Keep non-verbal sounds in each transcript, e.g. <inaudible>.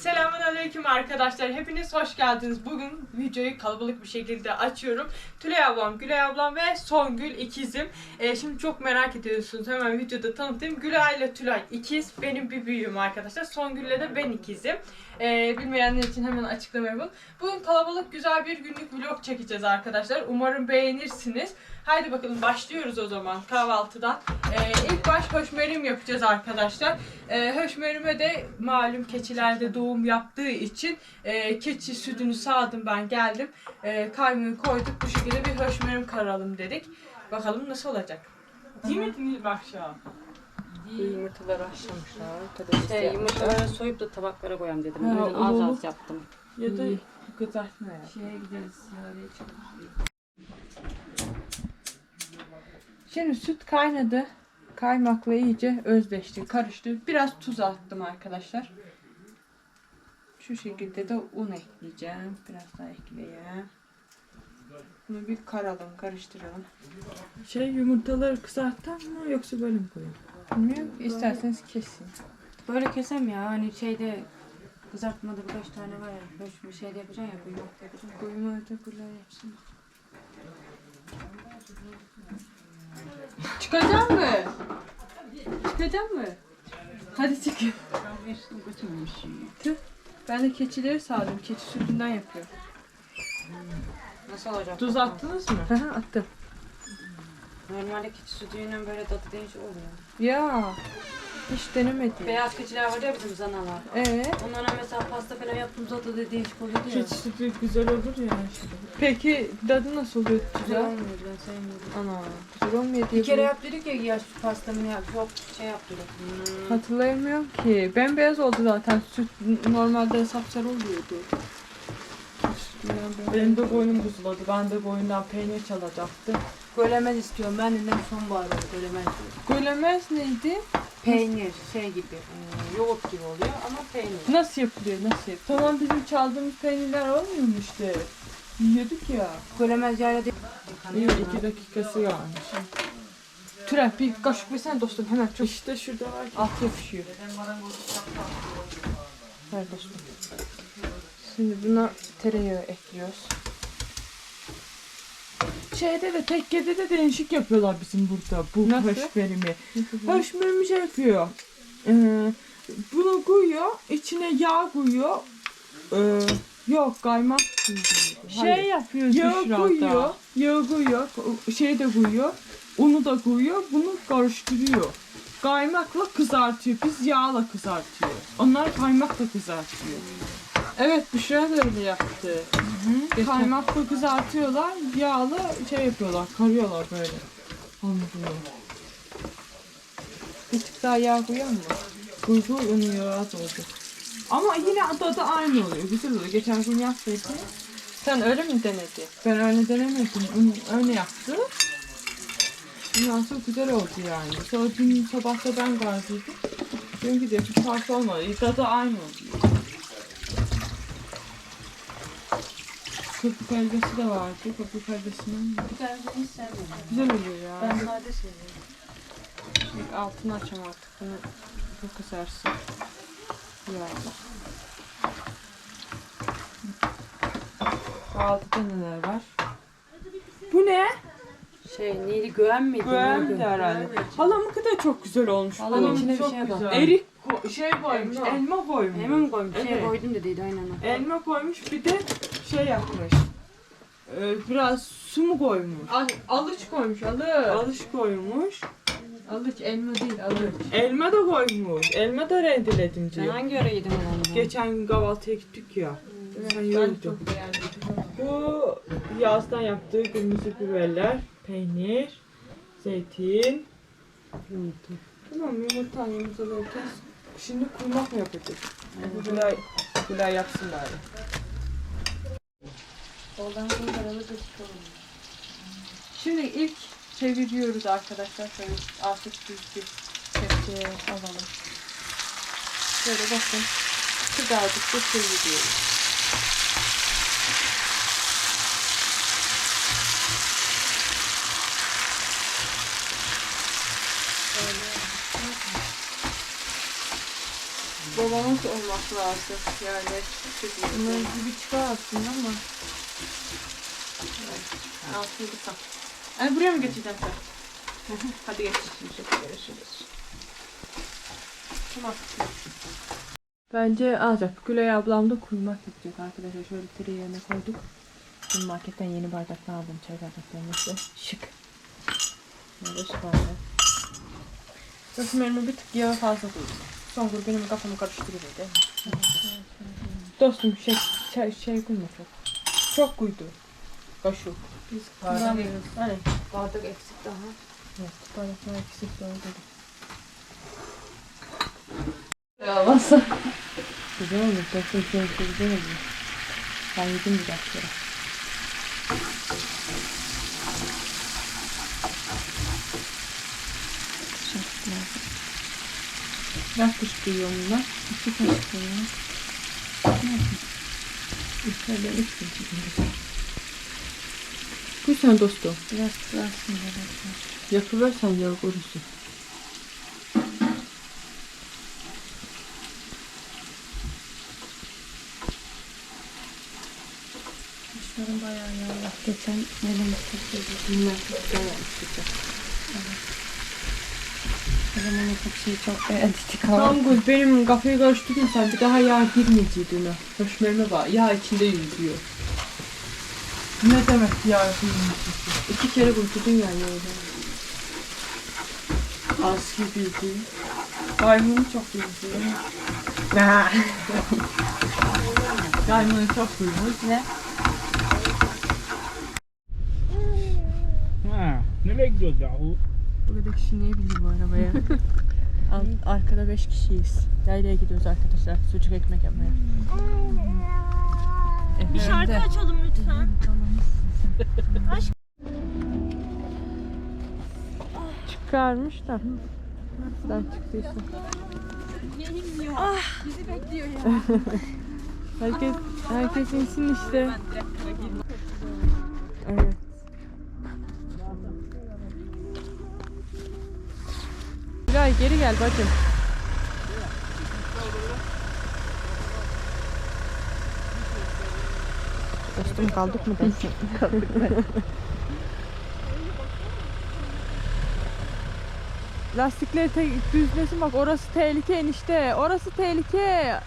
Selamünaleyküm arkadaşlar. Hepiniz hoş geldiniz. Bugün videoyu kalabalık bir şekilde açıyorum. Tülay ablam, Gülay ablam ve Songül ikizim. Ee, şimdi çok merak ediyorsunuz. Hemen videoda tanıtayım. Gülay ile Tülay ikiz. Benim bir büyüğüm arkadaşlar. Songül ile de ben ikizim. Ee, bilmeyenler için hemen açıklama yapalım. Bugün kalabalık güzel bir günlük vlog çekeceğiz arkadaşlar. Umarım beğenirsiniz. Haydi bakalım başlıyoruz o zaman kahvaltıdan. Ee, ilk baş höşmerim yapacağız arkadaşlar. Ee, höşmerime de malum keçilerde doğum yaptığı için e, keçi sütünü sağdım ben geldim. E, kaymağı koyduk bu şekilde bir höşmerim karalım dedik. Bakalım nasıl olacak. Değil mi Nil Bakşa? Yumurtaları haşlamışlar. Patates Şey, yumurtaları soyup da tabaklara koyalım dedim. Ha, o yüzden az olur. az yaptım. Ya da kızartma ya. Şeye gideriz. Sigaraya çıkalım. Şimdi süt kaynadı. Kaymakla iyice özleşti, karıştı. Biraz tuz attım arkadaşlar. Şu şekilde de un ekleyeceğim. Biraz daha ekleyeyim. Bunu bir karalım, karıştıralım. Şey yumurtaları kızarttan mı yoksa böyle mi koyayım? Bilmiyorum, isterseniz kesin. Böyle kesem ya hani şeyde kızartmada birkaç tane var ya. Hoş bir şey de yapacaksın ya. Bir yumurta yapacaksın. Koyma ötekiler yapsın. Çıkacak mı? Çıkacak mı? Hadi çık. Tüh. Ben de keçileri sağdım. Keçi sütünden yapıyorum. Nasıl olacak? Tuz attınız mı? Hı, attım. Normalde keçi sütüyle böyle tadı değişik oluyor. Ya hiç denemedim. Beyaz keçiler var ya bizim zanalar. Ee, Onlara mesela pasta falan yaptığımızda tadı değişik oluyordu ya. Keçi sütü güzel olur ya. peki tadı nasıl oluyor? Güzel Güzel. olmuyor ben sevmiyorum. Ana güzel olmuyor diye. Bir kere bunu yap dedik ya ya şu pastamı yap. Çok şey yaptırdık. Hmm. Hatırlayamıyorum ki. Bembeyaz oldu zaten. Süt normalde sapsarı oluyordu. Benim de boynum buzuladı. Ben de boyundan peynir çalacaktım. Gölemez istiyorum. Ben de sonbahar oldu gölemez. Gölemez neydi? Peynir şey gibi, e, yoğurt gibi oluyor ama peynir. Nasıl yapılıyor? Nasıl yapılıyor? Tamam bizim çaldığımız peynirler olmuyor mu işte? Yiyorduk ya. Gölemez yayla değil. İyi iki dakikası gelmiş. Türel bir kaşık versene dostum hemen çok İşte şurada var ki. alt yapışıyor. Ver dostum. Şimdi buna tereyağı ekliyoruz. Şeyde de tekkede de değişik yapıyorlar bizim burada bu Nasıl? höşmerimi. Höşmerimi şey yapıyor. Ee, bunu koyuyor, içine yağ koyuyor. Ee, yok kaymak Şey yapıyor Yağ Büşra'da. koyuyor, yağ koyuyor, şey de koyuyor, unu da koyuyor, bunu karıştırıyor. Kaymakla kızartıyor, biz yağla kızartıyoruz. Onlar kaymakla kızartıyor. Evet Büşra da öyle yaptı. Geçen- Kaymakla kızartıyorlar, yağla şey yapıyorlar, karıyorlar böyle. Hamurunu. Bir tık daha yağ koyuyor mu? Koy koy unu yağı az oldu. Ama yine tadı aynı oluyor, güzel oluyor. Geçen gün yaptıydım. Sen öyle mi denedin? Ben öyle denemedim, öyle yaptı. Ondan sonra güzel oldu yani. Sonra dün sabah da ben gazeteydim. Dün gidiyor, bir fark olmadı. Tadı aynı oluyor. Köpük helvası da vardı. Köpük helvasından mı? Bir tanesini hiç sevmiyorum. Güzel oluyor ya. Ben sade seviyorum. Bir altını açacağım artık bunu. çok kısarsın. Ya. Altıda neler var? Bu ne? Şey neydi güven miydi? Güven Neydi? de herhalde. Halamınki de çok güzel olmuş. Halamın içine bir şey güzel. koydu. Erik ko- şey koymuş, Elma. elma koymuş. Hemen koymuş? Şey Evet. koydum dediydi aynen. Elma koymuş bir de şey yapmış. Ee, biraz su mu koymuş? Al, alıç koymuş alıç. Alış koymuş. Alıç elma değil alıç. Elma da koymuş. Elma da rendeledim Sen diyor. hangi ara yedin onu? Geçen gün kahvaltıya gittik ya. Sen Ben yiyordun. çok beğendim. Bu yazdan yaptığı kırmızı biberler, peynir, zeytin. Tamam yumurta yumurtaları kes. Şimdi kuymak mı yapacağız? Gülay, Gülay yapsın bari. Soldan sonra aralı gözüküyor. Şimdi ilk çeviriyoruz arkadaşlar. Şöyle artık bir tepsiye alalım. Şöyle bakın. Kızardıkça çeviriyoruz. babamın olması lazım. Yani küçük Bunları gibi çıkar aslında ama. Altını tutam. Hani buraya mı geçeceğim sen? <laughs> Hadi geç. Görüşürüz. Tamam. Bence alacak. Gülay ablam da kuymak yapacak arkadaşlar. Şöyle tiri yerine koyduk. Şimdi marketten yeni bardaklar aldım. Çay bardaklarını işte. Şık. Böyle şu bardak. Dökümlerimi bir tık yağı fazla koydum. Son gün benim kafamı karıştırıyor değil mi? Dostum şey, şey, şey koyma çok. Çok koydu. Kaşık. Biz Kullanmıyoruz. Hani Bardak eksik daha. evet, bardaklar eksik doğru dedim. Olmazsa. Güzel olur. Dostum şey şey güzel olur. Ben yedim bir dakika. Kaç kaşık koyuyorum bunlar? İki kaşık koyuyorum. Şöyle üç kaşık koyuyorum. Koy sen dostum. Biraz kırarsın böyle. Yapıversen yağı kurusun. Kuşların bayağı yağlı. Geçen neler istedi. Bunlar çok yapmıştık. O zaman çok şeyi çok beğendik ama. Tam benim kafayı karıştırdın sen bir daha yağ girmeyecekti ona. Höşmerine bak yağ içinde yüzüyor. Ne demek ya? İki kere kurtuldun yani öyle. Az gibiydi. Kaymını çok yüzüyor. Kaymını <laughs> çok duymuş. Ne? Ha, nereye gidiyoruz yahu? Bu kadar kişi niye bindi bu arabaya? <laughs> Ar- Arkada beş kişiyiz. Yaylaya gidiyoruz arkadaşlar. Sucuk ekmek yapmaya. Bir şarkı açalım lütfen. Çıkarmış da. Sen çıktıysa. Ah. Bizi bekliyor ya. <laughs> herkes, herkes insin işte. Evet. Geri gel bacım. Kaldık mı dersin? <laughs> Lastikleri te- düzlesin bak orası tehlike enişte. Orası tehlike.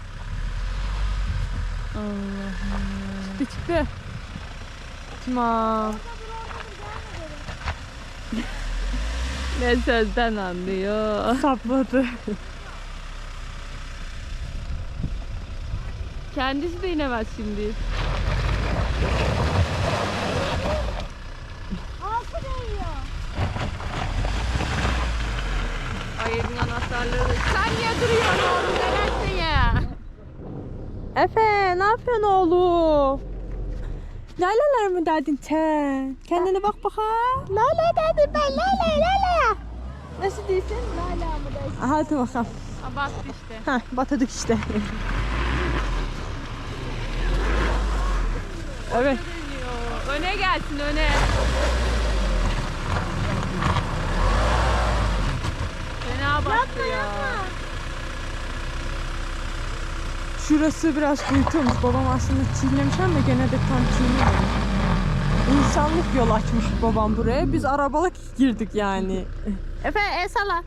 Allah Çıktı çıktı. Tamam. <laughs> Ne sözden anlıyor. Sapladı. Kendisi de inemez şimdi. Ayırdın anahtarları. Sen niye duruyorsun oğlum? Neresin ya? Efe ne yapıyorsun oğlum? Laleler mi dedin sen? Kendine bak bakalım. Lale dedim ben lale lale. Nasıl değilsin? Lale mı dersin? Hadi bakalım. Bastı işte. Ha batırdık işte. Evet. Öne gelsin öne. Fena bastı ya. Şurası biraz kuytuymuş. Babam aslında çiğnemiş ama gene de tam çiğnememiş. İnsanlık yol açmış babam buraya. Biz arabalık girdik yani. Efe el salla.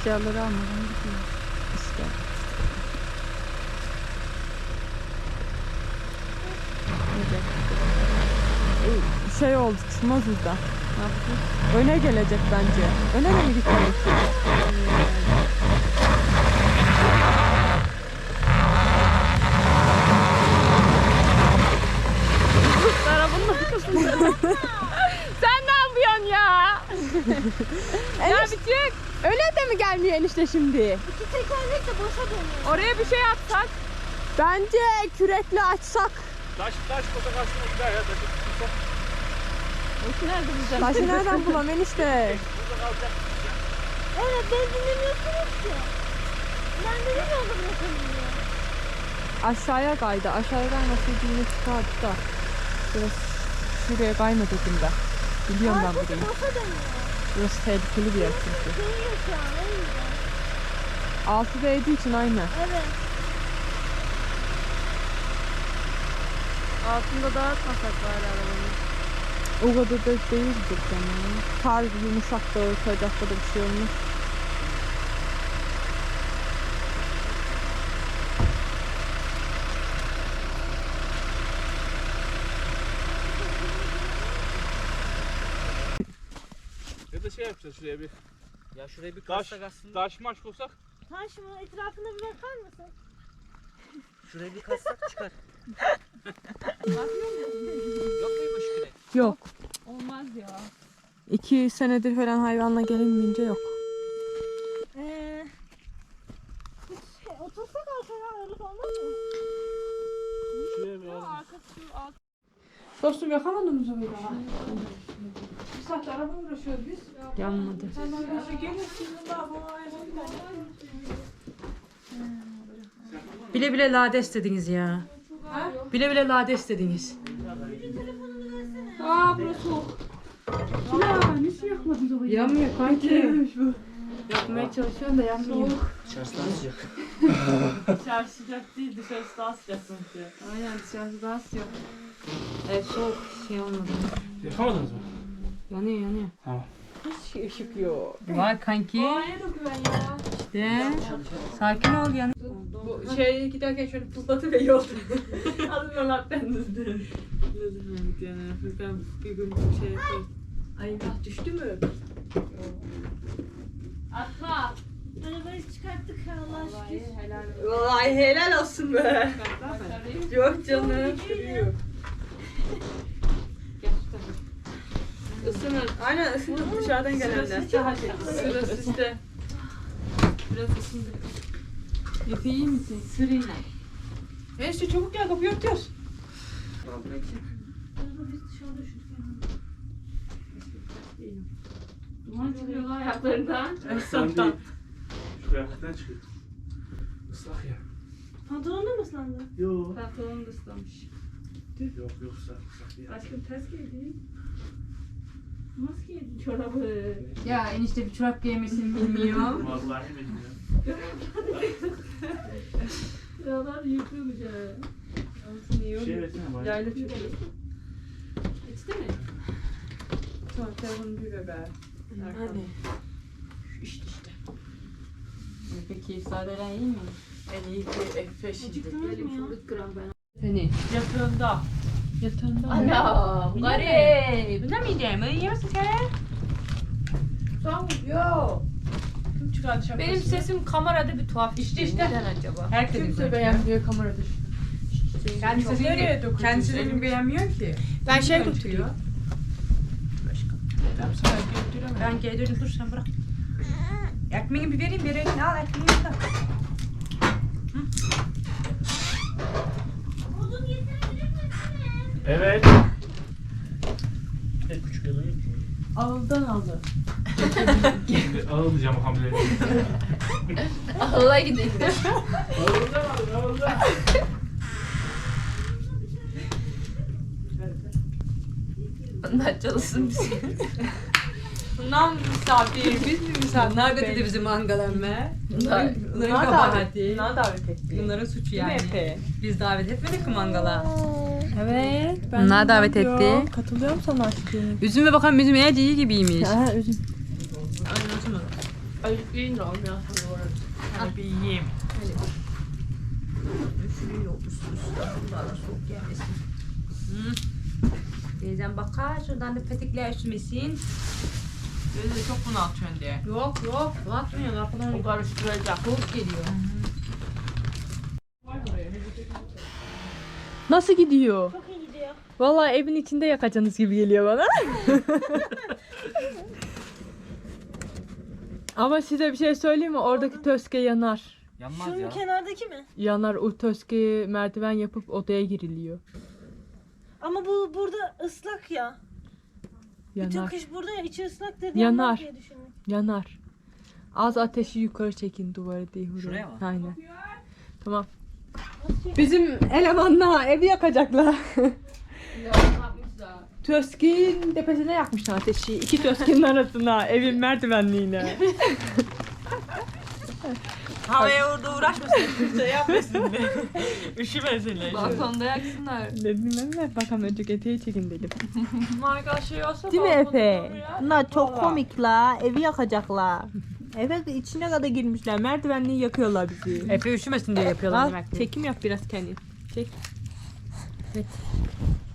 Eşyaları almadan gidiyor. İşte. Öyle. Şey oldu çıkmaz yapacağız? Öne gelecek bence. Öne de mi gitmek? Arabanın arkasında. <laughs> Sen ne yapıyorsun ya? <laughs> ya bir çık. Öne de mi gelmiyor enişte şimdi? İki tekerlek de boşa dönüyor. Oraya bir şey atsak. Bence kürekle açsak. Taş, taş koza karşısına gider ya. Taşı tutsak Nerede bulacağım? Taşı nereden bulam enişte? burada kalacak. Evet beni dinlemiyorsunuz ki. Ben de bir yolda bırakalım diyor. Aşağıya kaydı. Aşağıya kaymasaydı yine çıkardı da. Biraz şuraya kayma dedim ben. Biliyorum ben burayı. Burası tehlikeli bir yer çünkü. Altı değdiği için aynen. Evet. Altında daha tasak var arabanın. O kadar da değildir canım. Kar yumuşak da sıcakta da bir şey olmaz. Ya da şey yapacağız şuraya bir Ya şuraya bir taş, kassak aslında. taş maç bulsak. Taşımın etrafına bir bakar mısın? Şuraya bir kassak çıkar. <laughs> Yok. Olmaz ya. İki senedir falan hayvanla gelinmeyince yok. Ee, şey, otursak arkaya ağırlık olmaz mı? Dostum yakamadın mı Zübeyde? Bir saat araba uğraşıyoruz biz. Yanmadı. Sen de geliyorsun. Bile bile lades dediniz ya. Bile bile lades dediniz. Aa burası soğuk. Ya nasıl yakmadın Zübeyde? Yanmıyor kanki. Yakmaya çalışıyorum da yanmıyor. Dışarısı daha sıcak. <laughs> Dışarı sıcak değil dışarısı daha sıcak sanki. Aynen dışarısı daha sıcak. Evet soğuk şey olmadı. Yakamadınız mı? Yanıyor yanıyor. Hiç ışık yok. Var kanki. Doğaya da güven ya. İşte. Sakin ol yani. Bu şeye giderken şöyle fırlatıver yolda. Adını lapten hızlı. Ne zaman yani? Ben bir gün bir şey yapayım. Ay nah düştü mü? Atla. Arabayı çıkarttık Allah şükür. Vallahi helal olsun be. Yok canım. Yok. Isınır. Aynen ısınır dışarıdan gelenler. Sırası işte. Biraz ısındı. Efe iyi misin? Sırayla. Neyse çabuk gel kapıyı örtüyoruz. Duman çıkıyor lan ayaklarından. Sen değil. Şu kıyafetten çıkıyor. Islak ya. Pantolonda mı ıslandı? Yok. Pantolonu da ıslamış. Yok yok ıslak ıslak ya. Aşkım ters giydi. Nasıl giydin çorabı? Ya enişte bir çorap giymesini bilmiyor. Vallahi bilmiyorum. Yalan yıkılmış ha. Şey versene bana. Yayla çekiyor. İçti mi? Tamam telefonu bir bebeğe. Hani? İşte işte. Peki sadeler iyi mi? En iyi ki Efe şimdi. Acıktınız mı ya? Seni. Yatağında. Yatağında mı? Ana. Garip. Bu ne midem? İyi misin sen? Tamam yok. Çıkardı şapkasını? Benim sesim kamerada bir tuhaf. İşte işte. Neden acaba? Herkes Kimse beğenmiyor kamerada. Kendi Çok sesini, nereye dokunuyorsun? kendi sesini beğenmiyor ki. Ben şey götürüyor. Ben sana götüremem. Ben gelirim dur sen bırak. Ekmeğini bir vereyim bir ekmeğini al ekmeğini de. Evet. Bir buçuk yıl yok ki. Ağıldan aldı. Ağlayacağım hamile. Allah gideyim. Ağıldan aldım ağıldan. Onlar çalışsın bizi. Bundan misafir, biz mi misafir? Bunlar götürdü bizi mangalanmaya. Bunlar, bunların Bunlar kabahati. bunlar davet etti. Bunların suçu mi yani. Biz davet etmedik ki mangala. Evet. Bunlar davet etti. Katılıyorum sana aşkım. Üzüm ve bakalım üzüm eğer iyi gibiymiş. Ha, üzüm. Aynen üzüm. Ay yiyin oğlum ya. Hadi oraya. Hadi bir yiyeyim. Da soğuk yemesin. Hı. Teyzem bakar şuradan da petekler üşümesin. Böyle de çok bunaltıyorsun diye. Yok yok. Bakmıyor kapıdan O karıştıracak. soğuk geliyor. Nasıl gidiyor? Çok iyi gidiyor. Vallahi evin içinde yakacaksınız gibi geliyor bana. <laughs> <laughs> Ama size bir şey söyleyeyim mi? Oradaki töske yanar. Yanmaz Şunun ya. kenardaki mi? Yanar. O töskeye merdiven yapıp odaya giriliyor. Ama bu burada ıslak ya. Bütün Yanar. kış burada ya içi ıslak dedi. Yanar. diye düşündüm. Yanar. Az ateşi yukarı çekin duvarı diye. hurra. Şuraya mı? Aynen. Tamam. Bizim elemanla evi yakacaklar. Töskin tepesine yakmışlar ateşi. İki töskinin <laughs> arasına, evin merdivenliğine. Havaya orada uğraşmasın. şey yapmasın diye. <laughs> Üşümesinler. Balkonda yaksınlar. Dedim ben de bakalım önce eteği çekin dedim. <laughs> Marka şey olsa Değil mi balkonda Efe? ya. Bunlar çok komik la. Evi yakacaklar. Eve içine kadar girmişler. Merdivenliği yakıyorlar bizi. Efe üşümesin diye yapıyorlar Al demek ki. çekim yap biraz kendin. Çek. Evet.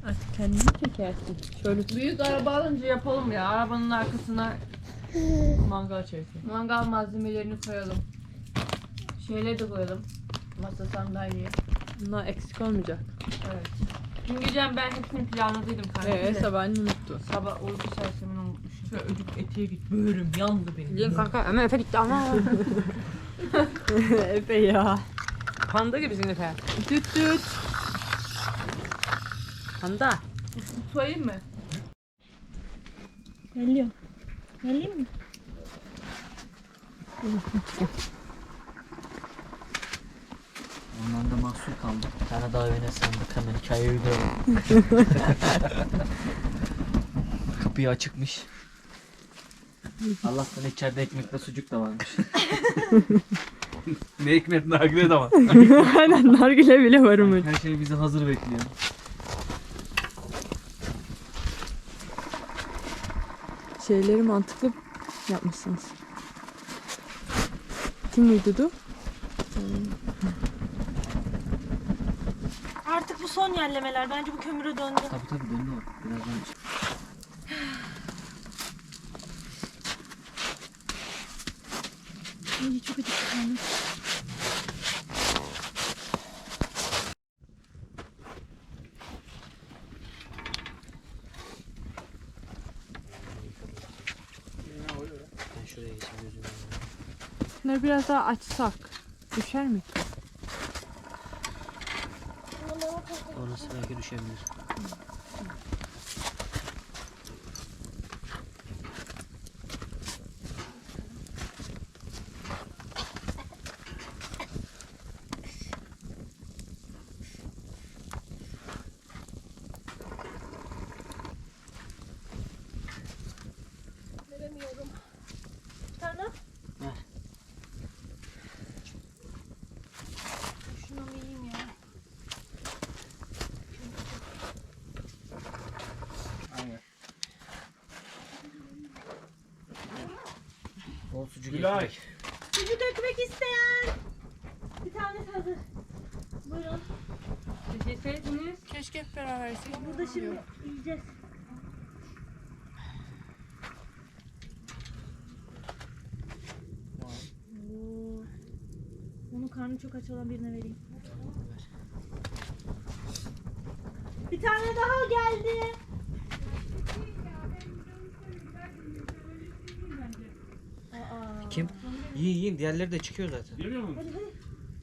Artık kendini çekersin. Şöyle Büyük araba alınca yapalım ya. Arabanın arkasına mangal çekin. mangal malzemelerini koyalım. Şeyleri de koyalım. Masa sandalye. Bunlar eksik olmayacak. Evet. Dün gecem ben hepsini planladıydım kanka. Ee sabah anne unuttu. Sabah uyku sersemini unutmuşum. Şöyle öcük eteğe git. Böğrüm yandı benim. Yiyin kanka ama Efe gitti ama. <laughs> <laughs> Efe ya. Panda gibisin Efe. Düt düt. Panda. Tutayım mı? Geliyor. Geleyim mi? Ondan da mahsur kaldım. Bir tane daha öne sandık hemen hikayeyi gördüm. <laughs> Kapıyı açıkmış. Allah'tan içeride ekmekle sucuk da varmış. <laughs> Ne ekmek nargile de var. <laughs> Aynen nargile bile varmış. Her şey bizi hazır bekliyor. Şeyleri mantıklı yapmışsınız. Kim uydudu? Artık bu son yerlemeler. Bence bu kömüre döndü. Tabii tabii döndü o. Birazdan çık. Ay, çok acıktım. Ben şuraya geçeyim gözümü. Bunları biraz daha açsak. Düşer mi? Orası belki düşebilir. Ekmek. Sucuk ekmek isteyen. Bir tanesi hazır. Buyurun. Keşke hep beraber yersek. Burada şimdi yiyeceğiz. Oo. Onun karnı çok aç olan birine vereyim. Bir tane daha geldi. Aa. Kim? Yiyin yiyin diğerleri de çıkıyor zaten. Yemiyor musun? Hadi hadi.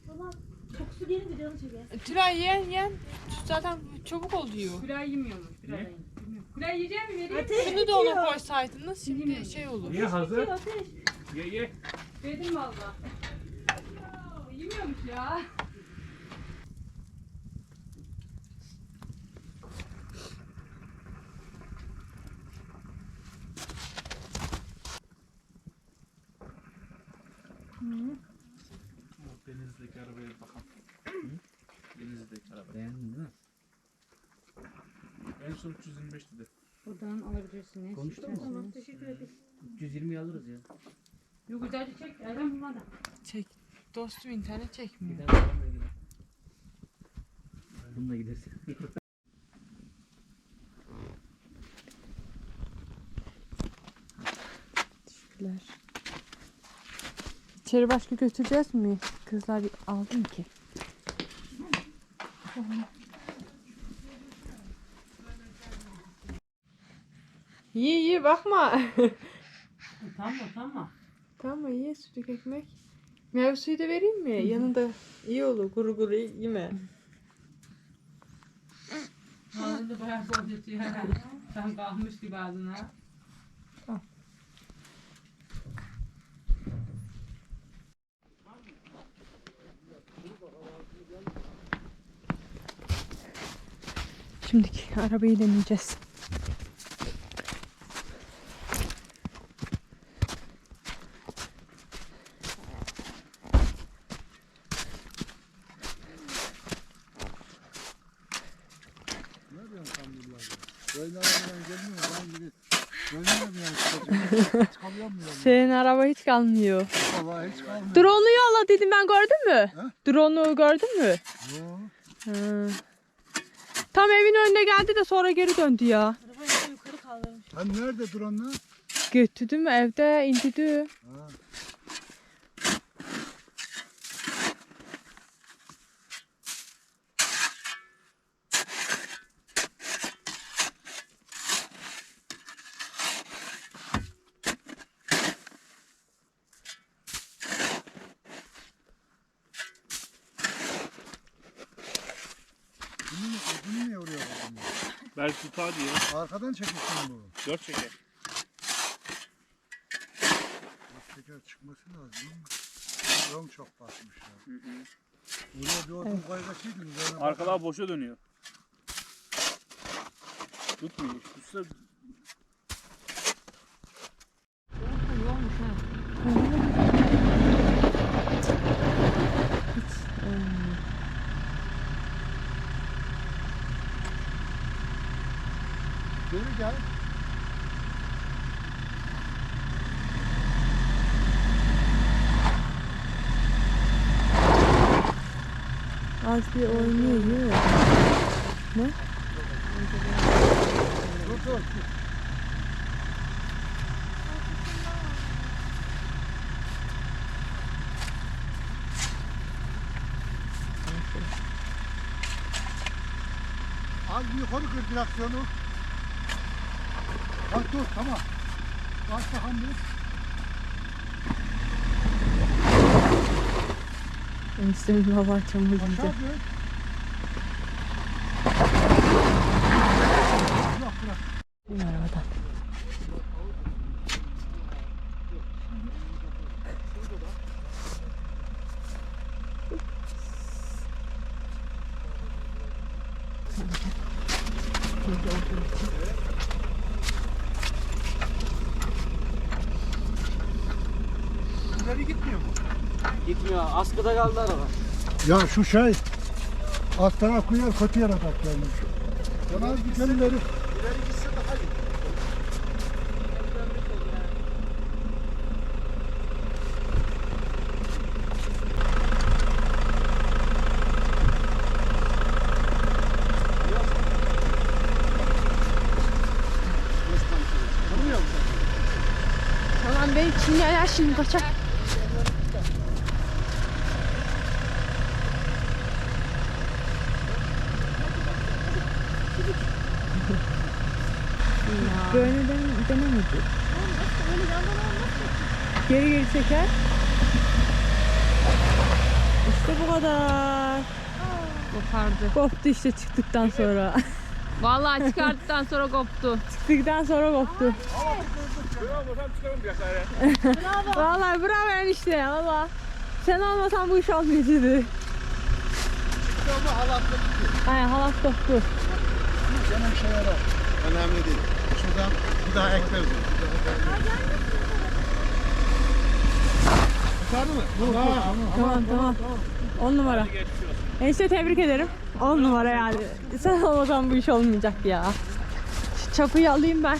Tamam. Kokusu gelince canım çeker. Tülay yen yen. Zaten çabuk oluyor. Kulay yemiyormuş. Kulay. Kulay yiyecek mi vereyim? Ateş Bunu da ona koysaydınız şimdi şey olur. Niye hazır? Ateş. Ye ye. Verdim valla. Yemiyormuş ya. Denizdeki arabaya bakalım. Denizdeki araba. Beğendin değil mi? En son 325 dedi. Buradan alabilirsiniz. Konuştun mu? Tamam teşekkür ederim. 320 alırız ya. Yok güzelce çek. Erdem bunlar da. Çek. Dostum internet çekmiyor. Edelim. Bununla gidersin. <laughs> İçeri başka götüreceğiz mi? Kızlar aldım ki. İyi iyi bakma. <laughs> Tamam tamam. tamam iyi sucuk ekmek. Meyve suyu da vereyim mi? Yanında iyi olur. Kuru kuru yeme. Ağzında bayağı bol yatıyor. Sen kalmış gibi ağzına. Şimdiki arabayı deneyeceğiz. Senin araba hiç kalmıyor. Vallahi hiç kalmıyor. Drone'u yolla dedim ben gördün mü? Drone'u gördün mü? Yok. Tam evin önüne geldi de sonra geri döndü ya. Hani nerede duranlar? Götürdüm evde indirdi. Ha. Bunu, bunu niye oraya koydun? Belki tutar diye. Arkadan çekilsin bu. Dört çeker. Şeker çıkması lazım. Rom çok basmış ya. Oraya bir odun koyacaktın. üzerine Arkalar boşa dönüyor. Tutmuyor. Tutsa Geri gel. Az bir oynuyor. Dur dur. Az bir yukarı kır direksiyonu. Bak dur tamam. Bak bakalım bir. Eniştemin baba çamur Aşağı giydi. dön. Bırak bırak. Bu arabada. İleri Askıda kaldı araba. Ya şu şey taraf kuyar kötü yere bak gelmiş. Az bir gel ileri. Tamam beni çiğnerler şimdi kaçak. Böyle den denemedi. Geri geri çeker. İşte bu kadar. Kopardı. Koptu işte çıktıktan sonra. Vallahi çıkarttıktan sonra koptu. <laughs> çıktıktan sonra koptu. Vallahi bravo enişte valla. Sen olmasan bu iş olmayacaktı. Aynen halat koptu. Canım şey yarar. Önemli değil. Şuradan bir daha ekleriz. Çıkardı mı? Dur, Tamam tamam. 10 numara. Enişte tebrik ederim. 10 numara yani. Sen olmasan bu iş olmayacak ya. Şu çapıyı alayım ben.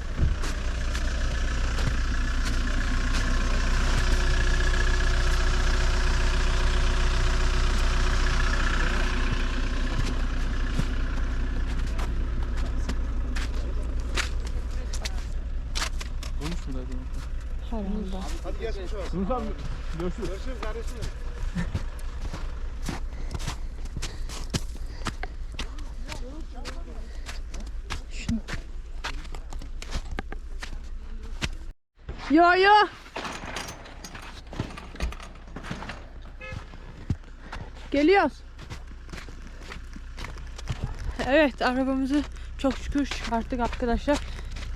Herhalde. Hadi geçmiş olsun. Yunus görüşürüz. Görüşürüz kardeşim. Yo yo. Geliyoruz. Evet arabamızı çok şükür çıkarttık arkadaşlar.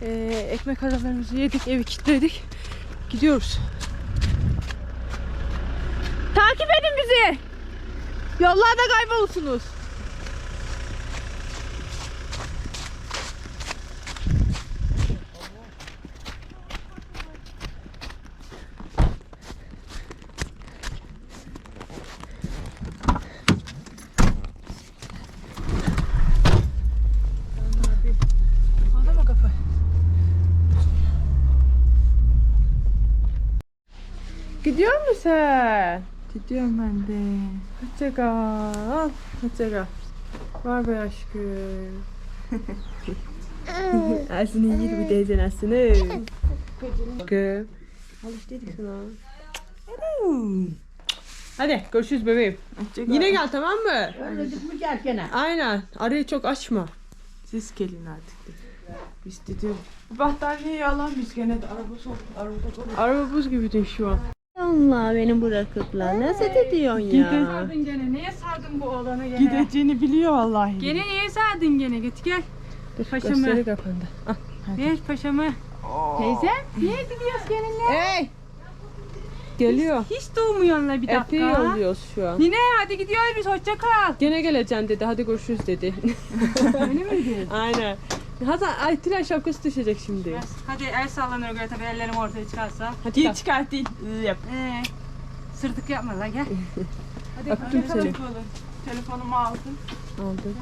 Ee, ekmek aralarımızı yedik evi kilitledik. Gidiyoruz. Takip edin bizi. Yollarda kaybolursunuz. Hadi bakalım. Sen? Gidiyorum ben de. Hoşça kal. Hoşça kal. Var be aşkım. <laughs> İyi bir teyzen aslında. Aşkım. Alıştıydık sana. Hadi görüşürüz bebeğim. Yine gel tamam mı? Öyledik mi gel gene. Aynen. Arayı çok açma. Siz gelin artık. de. Biz dedim. Battaniyeyi alan biz gene de araba sok. Arabada koy. Araba buz gibi de şu an. Allah beni bırakıplar. Nasıl ediyorsun ya? Sardın gene. Neye sardın bu oğlanı gene? Gideceğini biliyor vallahi. Gene niye sardın gene? Git gel. Paşamı. Gösteri kapandı. Ah. Ver paşamı. Teyze. Niye gidiyoruz gelinle? Hey! Geliyor. Hiç doğmuyorlar bir dakika. Eti yolluyoruz şu an. Nine hadi gidiyoruz biz hoşça kal. Gene geleceğim dedi. Hadi görüşürüz dedi. Öyle miydi? <laughs> Aynen. Hasan ay tren şapkası düşecek şimdi. Hadi el sallanır göre tabii ellerim ortaya çıkarsa. Hadi Değil çıkart değil. Iı Yap. Ee, sırtık yapma lan gel. <laughs> Öptüm seni. Telefonumu aldın. Aldım.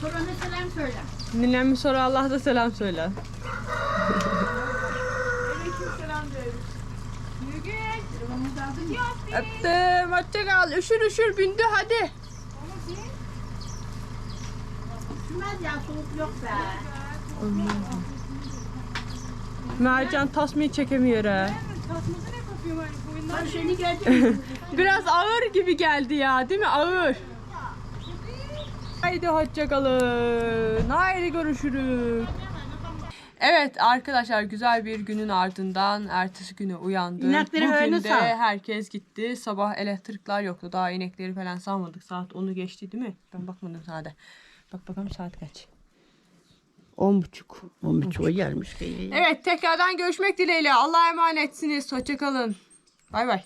Sonra selam söyle. Ninem sonra Allah da selam söyle. Öptüm. Hoşça kal. Üşür üşür bindi hadi. Üşümez ya soğuk yok be. Mercan tasmayı çekemiyor ha. <laughs> Biraz ağır gibi geldi ya değil mi? Ağır. Haydi hoşça kalın. Haydi görüşürüz. Evet arkadaşlar güzel bir günün ardından ertesi güne uyandık. İnekleri Bugün de sal. herkes gitti. Sabah elektrikler yoktu. Daha inekleri falan salmadık. Saat 10'u geçti değil mi? Ben bakmadım saate. Bak bakalım saat kaç. 10.30. O bir gelmiş ki. Evet tekrardan görüşmek dileğiyle. Allah'a emanetsiniz. Hoşça kalın. Bay bay.